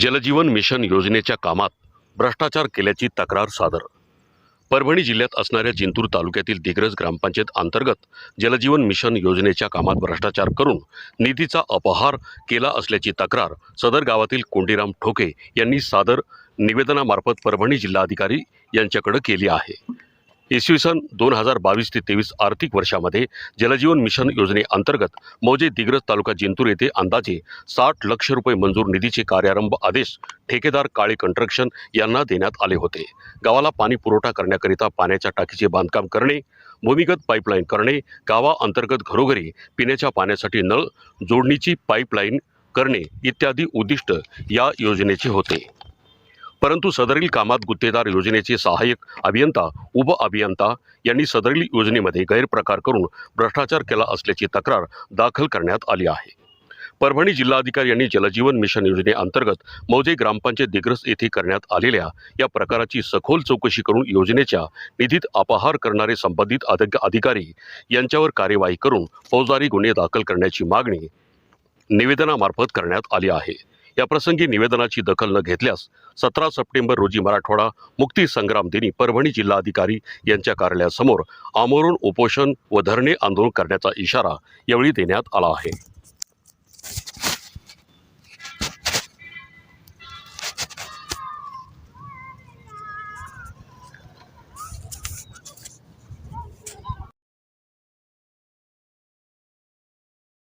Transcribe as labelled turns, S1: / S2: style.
S1: जलजीवन mission योजनेच्या कामात भ्रष्टाचार केल्याची तक्रार सादर. परभणी जिल्ह्यात असणाऱ्या जिंतूर तालुक्यातील दिग्रज ग्रामपंचायत अंतर्गत जलजीवन मिशन योजनेच्या कामात भ्रष्टाचार करून निधीचा अपहार केला असल्याची तक्रार सदर गावातील कोंडीराम ठोके यांनी सादर निवेदनामार्फत परभणी जिल्हाधिकारी यांच्याकडे केली आहे. इसवी सन दोन हजार बावीस ते तेवीस आर्थिक वर्षामध्ये जलजीवन मिशन योजनेअंतर्गत मौजे दिग्रज तालुका जिंतूर येथे अंदाजे साठ लक्ष रुपये मंजूर निधीचे कार्यारंभ आदेश ठेकेदार काळे कंस्ट्रक्शन यांना देण्यात आले होते. गावाला पाणी पुरवठा करण्याकरिता पाण्याच्या टाकीचे बांधकाम करणे भूमिगत पाईपलाईन करणे गावाअंतर्गत घरोघरी पिण्याच्या पाण्यासाठी नळ जोडणीची पाईपलाईन करणे इत्यादी उद्दिष्ट या योजनेचे होते. परंतु सदरील कामात गुत्तेदार योजनेचे सहाय्यक अभियंता उप अभियंता यांनी सदरील योजनेमध्ये गैरप्रकार करून भ्रष्टाचार केला असल्याची तक्रार दाखल करण्यात आली आहे. परभणी जिल्हाधिकारी यांनी जलजीवन मिशन योजनेअंतर्गत मौजे ग्रामपंचायत दिग्रस येथे करण्यात आलेल्या या प्रकाराची सखोल चौकशी करून योजनेच्या निधीत अपहार करणारे संबंधित अधिकारी यांच्यावर कार्यवाही करून फौजदारी गुन्हे दाखल करण्याची मागणी निवेदनामार्फत करण्यात आली आहे. या प्रसंगी निवेदनाची दखल न घेतल्यास सतरा सप्टेंबर रोजी मराठवाडा मुक्ती संग्राम दिनी परभणी जिल्हाधिकारी यांच्या कार्यालयासमोर आमरण उपोषण व धरणे आंदोलन करण्याचा इशारा यावेळी देण्यात आला आहे.